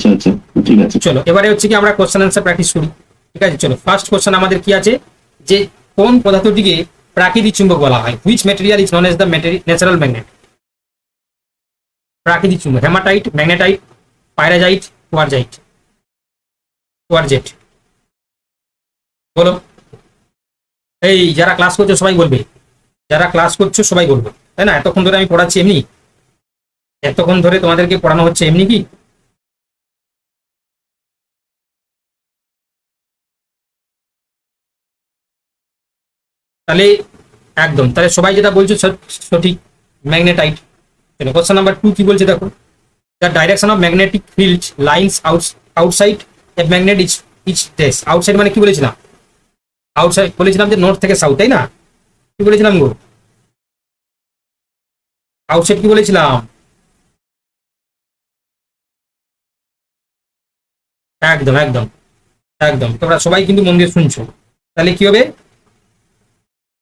আচ্ছা আচ্ছা ঠিক আছে। চলো, এবারে হচ্ছে কি আমরা কোশ্চেন অ্যান্সার প্র্যাকটিস করি। ঠিক আছে, চলো। ফার্স্ট কোশ্চেন আমাদের কি আছে? যে কোন পদার্থটিকে প্রাকৃতিক চুম্বক বলা হয়? Which material is known as the natural magnet প্রাকৃতিক চুম্বক হেমাটাইট ম্যাগনেটাইট পাইরাজাইট কোয়ারজাইট কোয়ারজেট বলো। এই যারা ক্লাস করছ সবাই বলবে। যারা ক্লাস করছ সবাই বলবে। তাই না? এতক্ষণ ধরে আমি পড়াচ্ছি এমনি? এতক্ষণ ধরে তোমাদেরকে পড়ানো হচ্ছে এমনি কি? তাহলে একদম, তাহলে সবাই যেটা বলছো সঠিক ম্যাগনেটাইট কোশ্চেন নাম্বার টু কি বলছে দেখো? The direction of magnetic field lines outside a magnet each each dash outside মানে কি বলেছিলাম? আউটসাইড বলেছিলাম যে নর্থ থেকে সাউথ তাই না? কি বলেছিলাম গো? আউটসাইড কি বলেছিলাম? একদম একদম একদম। তোমরা সবাই কিন্তু মন দিয়ে শুনছো। তাহলে কি হবে?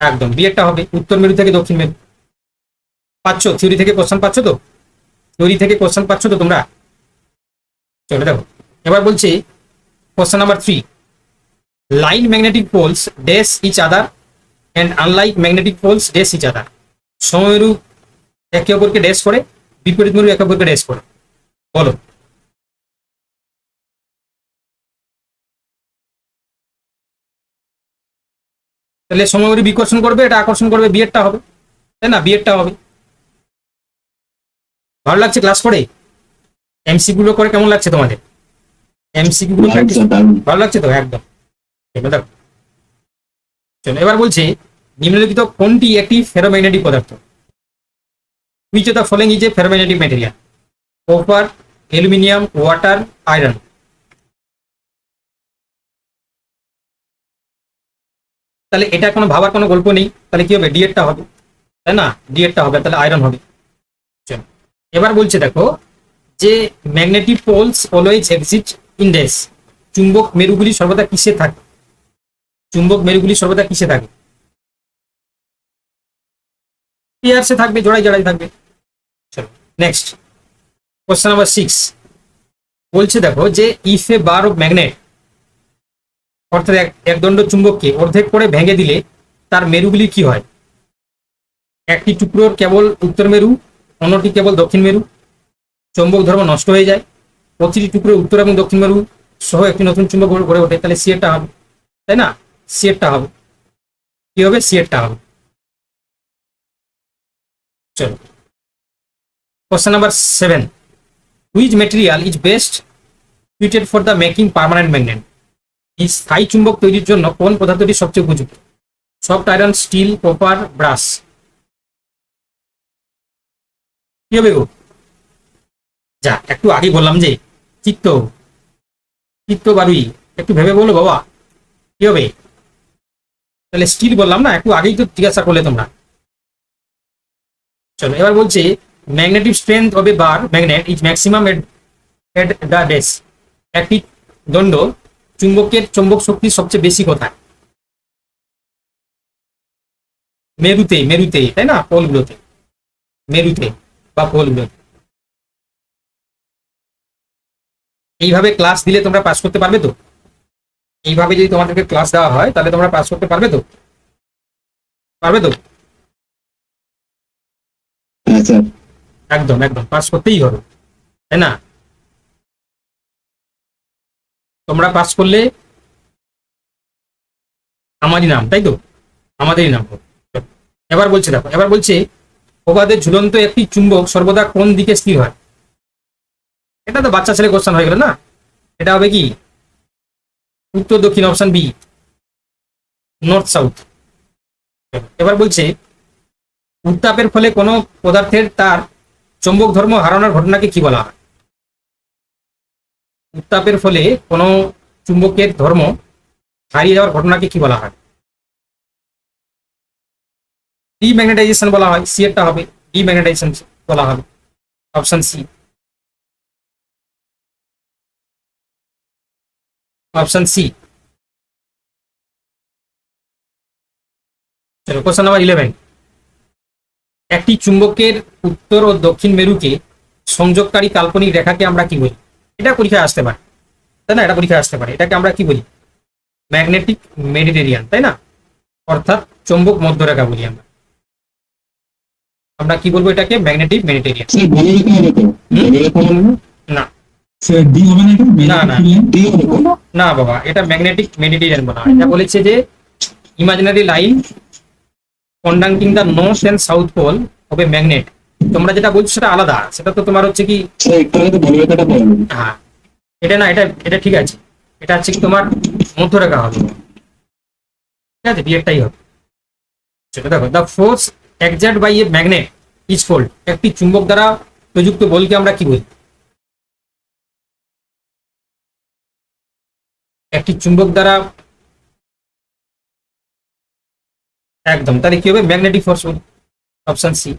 একদম। বিয়েরটা হবে উত্তর মেরু থেকে দক্ষিণ মেরু। পাচ্ছ? থিওরি থেকে কোশ্চেন পাচ্ছ তো? থিওরি থেকে কোশ্চেন পাচ্ছ তো তোমরা? চলো দেখো। এবার বলছি question number three like magnetic poles dash each other and unlike magnetic poles dash each other সমমেরু একে অপরকে ডেস করে, বিপরীত মেরু একে অপরকে ডেস করে। বলো। তাহলে সমমেরু বিকর্ষণ করবে এটা আকর্ষণ করবে বিয়েরটা হবে। তাই না? বিয়েরটা হবে। ভালো লাগছে ক্লাস করে? এমসি গুলো করে কেমন লাগছে তোমাদের? এমসি গুলো। ভালো লাগছে তো? একদম। চলো এবার বলছি নিম্নলিখিত কোনটি একটি ফেরোম্যাগনেটিক পদার্থ? Which of the following is a ferromagnetic material copper aluminium water iron তাহলে এটা কোনো ভাবার কোনো গল্প নেই। তাহলে কি হবে? ডিএডটা হবে। তাই না? ডিএডটা হবে, তাহলে আয়রন হবে। এবার বলছে দেখো যে magnetic poles always exist in dash চুম্বক মেরুগুলি সর্বদা কিসে থাকে? চুম্বক মেরুগুলি সর্বদা কিসে থাকে? পেয়ার্সে থাকবে জোড়াই জোড়াই থাকবে। চলো নেক্সট কোশ্চেন নাম্বার সিক্স বলছে দেখো যে if a bar of magnet অর্থাৎ এক একদণ্ড চুম্বককে অর্ধেক করে ভেঙে দিলে তার মেরুগুলি কি হয়? একটি টুকরোর কেবল উত্তর মেরু, অন্যটি কেবল দক্ষিণ মেরু। চুম্বক ধর্ম নষ্ট হয়ে যায়। প্রতিটি টুকরো উত্তর এবং দক্ষিণ মেরু সহ একটি নতুন চুম্বক গড়ে- ওঠে। তাহলে সিএরটা হবে। তাই না? সিএরটা হবে। কি হবে? সিএরটা হবে। চলো। Question number seven which material is best suited for the making permanent magnet এই স্থায়ী চুম্বক তৈরির জন্য কোন পদার্থটি সবচেয়ে উপযুক্ত? Soft iron, steel, copper, brass. কি হবে গো? যা, একটু আগে বললাম যে, চিত্ত। চিত্ত বারুই। একটু ভেবে বলো বাবা, কি হবে? তাহলে স্টিল বললাম না, একটু আগেই তো জিজ্ঞাসা করলে তোমরা। চলো, এবার বলছে, magnetic strength a bar magnet is maximum at at the dash একটি দণ্ড চুম্বকের চুম্বক শক্তি সবচেয়ে বেশি কোথায় মেরুতে মেরুতে তাই না? পোলগুলোতে। মেরুতে বা পোলগুলোতে। এইভাবে ক্লাস দিলে তোমরা পাস করতে পারবে তো? এইভাবে যদি তোমাদেরকে ক্লাস দেওয়া হয় তাহলে তোমরা পাস করতে পারবে তো? পারবে তো? হ্যাঁ একদম একদম পাস করতেই হবে। তাই না? তোমরা পাস করলে আমারই নাম, তাই তো? আমাদেরই নাম। এবার বলছে দেখো, এবার বলছে প্রবাদের ঝুলন্ত একটি চুম্বক সর্বদা কোন দিকে স্থির হয়? এটা তো বাচ্চা ছেলে কোশ্চেন হয়ে গেল না? এটা হবে কি? উত্তর, দক্ষিণ অপশন বি নর্থ সাউথ এবার বলছে, উত্তাপের ফলে কোনো পদার্থের তার চুম্বক ধর্ম হারানোর ঘটনাকে কি বলা হয়? উত্তাপের ফলে কোনো চুম্বকের ধর্ম হারিয়ে যাওয়ার ঘটনাকে কি বলা হয়? ডিম্যাগনেটাইজেশন বলা হয় সি এরটা হবে। ডিম্যাগনেটাইজেশন বলা হবে অপশন সি অপশন সি চলো কোশ্চেন নাম্বার ইলেভেন একটি চুম্বকের উত্তর ও দক্ষিণ মেরুকে সংযোগকারী কাল্পনিক রেখাকে আমরা কি বলি? এটা পরীক্ষায় আসতে পারে। তাই না? এটা পরীক্ষায় আসতে পারে। এটাকে আমরা কি বলি? ম্যাগনেটিক মেডিটেরিয়ান তাই না? অর্থাৎ চৌম্বক মধ্যরেখা বলি আমরা। আমরা কি বলব এটাকে? ম্যাগনেটিক মেডিটেরিয়ান না। না বাবা এটা ম্যাগনেটিক মেডিটেরিয়ান বলা হয়। এটা বলেছে যে imaginary line conducting the north and south pole হবে ম্যাগনেট তোমরা যেটা বলছো সেটা আলাদা। সেটা তো তোমার হচ্ছে কি হ্যাঁ এটা না এটা এটা ঠিক আছে। এটা হচ্ছে কি তোমার মধ্যরেখা হবে। ঠিক আছে বিয়েরটাই হবে। সেটা দেখো the force exerted by a magnet is called একটি চুম্বক দ্বারা প্রযুক্ত বলকে আমরা কি বলি? একটি চুম্বক দ্বারা একদম। তাহলে কি হবে? ম্যাগনেটিক ফোর্স অপশন সি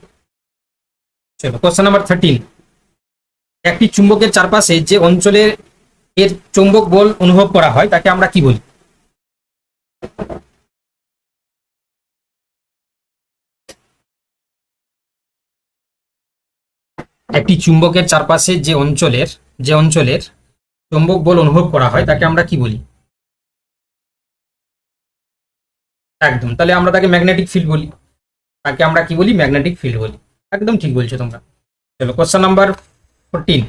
চলো কোশ্চেন নাম্বার থার্টিন একটি চুম্বকের চারপাশে যে অঞ্চলে এর চুম্বক বল অনুভব করা হয়, তাকে আমরা কি বলি? একটি চুম্বকের চারপাশে যে অঞ্চলের যে অঞ্চলের চুম্বক বল অনুভব করা হয়, তাকে আমরা কি বলি? একদম, তাহলে আমরা তাকে ম্যাগনেটিক ফিল্ড বলি। তাকে আমরা কি বলি? ম্যাগনেটিক ফিল্ড বলি। একদম ঠিক বলছো তোমরা। চলো question number fourteen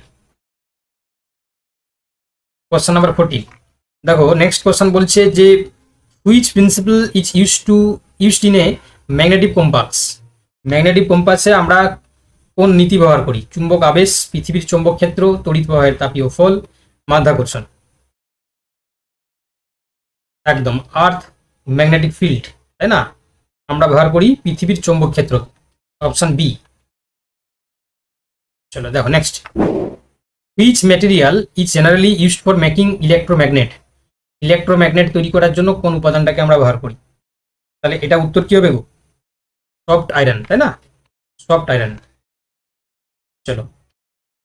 question number fourteen দেখো নেক্সট কোশ্চেন বলছে যে which principle is use to used in a magnetic compass magnetic কম্পাসে আমরা কোন নীতি ব্যবহার করি? চুম্বক আবেশ, পৃথিবীর চৌম্বক ক্ষেত্র, তড়িৎ প্রবাহের তাপীয় ফল, মাধ্যাকর্ষণ। একদম আর্থ ম্যাগনেটিক ফিল্ড তাই না? আমরা ব্যবহার করি পৃথিবীর চৌম্বক ক্ষেত্র অপশন বি চলো, দেখো next which material is generally used for making electromagnet electromagnet তৈরি করার জন্য কোন উপাদানটাকে আমরা ব্যবহার করি? তাহলে এটা উত্তর কি হবে গো? সফট আয়রন তাই না? সফট আয়রন চলো।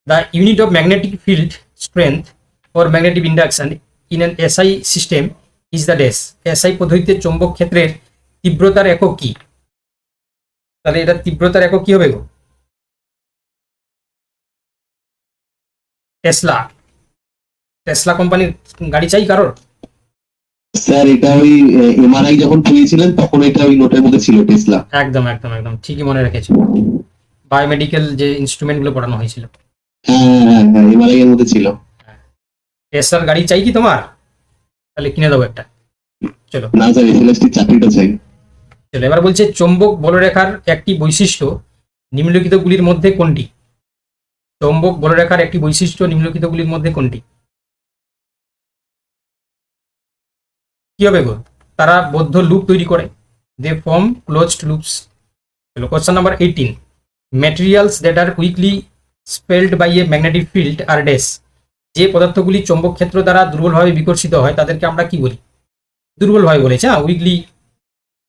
The unit of magnetic field strength for magnetic induction in an SI system is the dash SI পদ্ধতিতে চৌম্বক ক্ষেত্রের তীব্রতার একক কি? তাহলে এটা তীব্রতার একক কি হবে গো? টেসলা টেসলা কোম্পানির গাড়ি চাই কারোর? স্যার এটা ওই এমআরআই যখন পেয়েছিলেন তখন এটা ওই নোটের মধ্যে ছিল টেসলা একদম একদম একদম। ঠিকই মনে রেখেছো। বায়োমেডিক্যাল যে ইনস্ট্রুমেন্টগুলো পড়ানো হয়েছিল। হ্যাঁ হ্যাঁ হ্যাঁ এমআরআই এর মধ্যে ছিল। টেসলার গাড়ি চাই কি তোমার? তাহলে কিনে দেবো একটা। চলো। না স্যার এসএলএসটি চাকরিটা চাই। চলো এবার বলছে চৌম্বক বলরেখার একটি বৈশিষ্ট্য নিম্নলিখিতগুলির মধ্যে কোনটি? চৌম্বক বলরেখার একটি বৈশিষ্ট্য নিম্নলিখিতগুলির মধ্যে কোনটি? কি হবে গো? তারা বদ্ধ লুপ তৈরি করে। দে ফর্ম ক্লোজড লুপস চলো question number eighteen materials that are weakly repelled by a magnetic field are dash যে পদার্থগুলি চৌম্বক ক্ষেত্র দ্বারা দুর্বলভাবে বিকর্ষিত হয়, তাদেরকে আমরা কি বলি? দুর্বলভাবে বলেছে হ্যাঁ উইকলি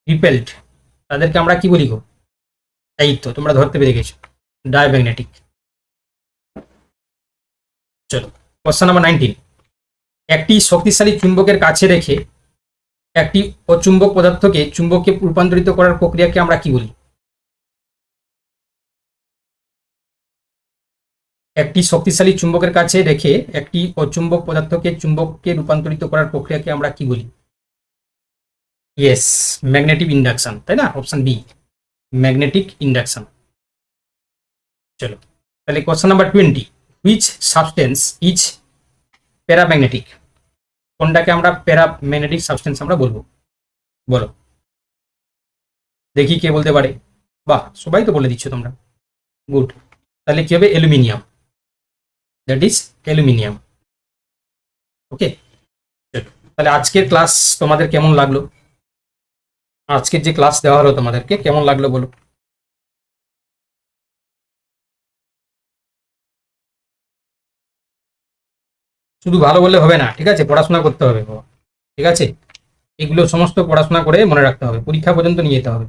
রিপেল্ড তাদেরকে আমরা কি বলি গো? তো, তোমরা ধরতে পেরে গেছো। ডায়াম্যাগনেটিক চলো কোশ্চেন নাম্বার নাইনটিন একটি শক্তিশালী চুম্বকের কাছে রেখে একটি অচুম্বক পদার্থকে চুম্বকে রূপান্তরিত করার প্রক্রিয়াকে আমরা কি বলি? একটি শক্তিশালী চুম্বকের কাছে রেখে একটি অচুম্বক পদার্থকে চুম্বককে রূপান্তরিত করার প্রক্রিয়াকে আমরা কি বলি? ইয়েস ম্যাগনেটিক ইন্ডাকশন তাই না? অপশন বি ম্যাগনেটিক ইন্ডাকশন চলো, তাহলে question number twenty which substance is paramagnetic কোনটাকে আমরা প্যারাম্যাগনেটিক সাবস্টেন্স আমরা বলব? বলো। দেখি কে বলতে পারে। বাহ, সবাই তো বলে দিচ্ছ তোমরা। গুড। তাহলে কি হবে? Aluminium. That is aluminium. Okay. তাহলে আজকের ক্লাস তোমাদের কেমন লাগল? আজকের যে ক্লাস দেওয়া হলো তোমাদেরকে, কেমন লাগল বলো? শুধু ভালো বললে হবে না, ঠিক আছে? পড়াশোনা করতে হবে। ঠিক আছে? এগুলো সমস্ত পড়াশোনা করে মনে রাখতে হবে, পরীক্ষা পর্যন্ত নিয়ে যেতে হবে।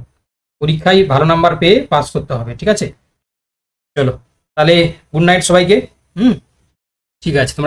পরীক্ষায় ভালো নাম্বার পেয়ে পাস করতে হবে, ঠিক আছে? চলো, তাহলে গুড নাইট সবাইকে, হুম? ঠিক আছে, তোমরা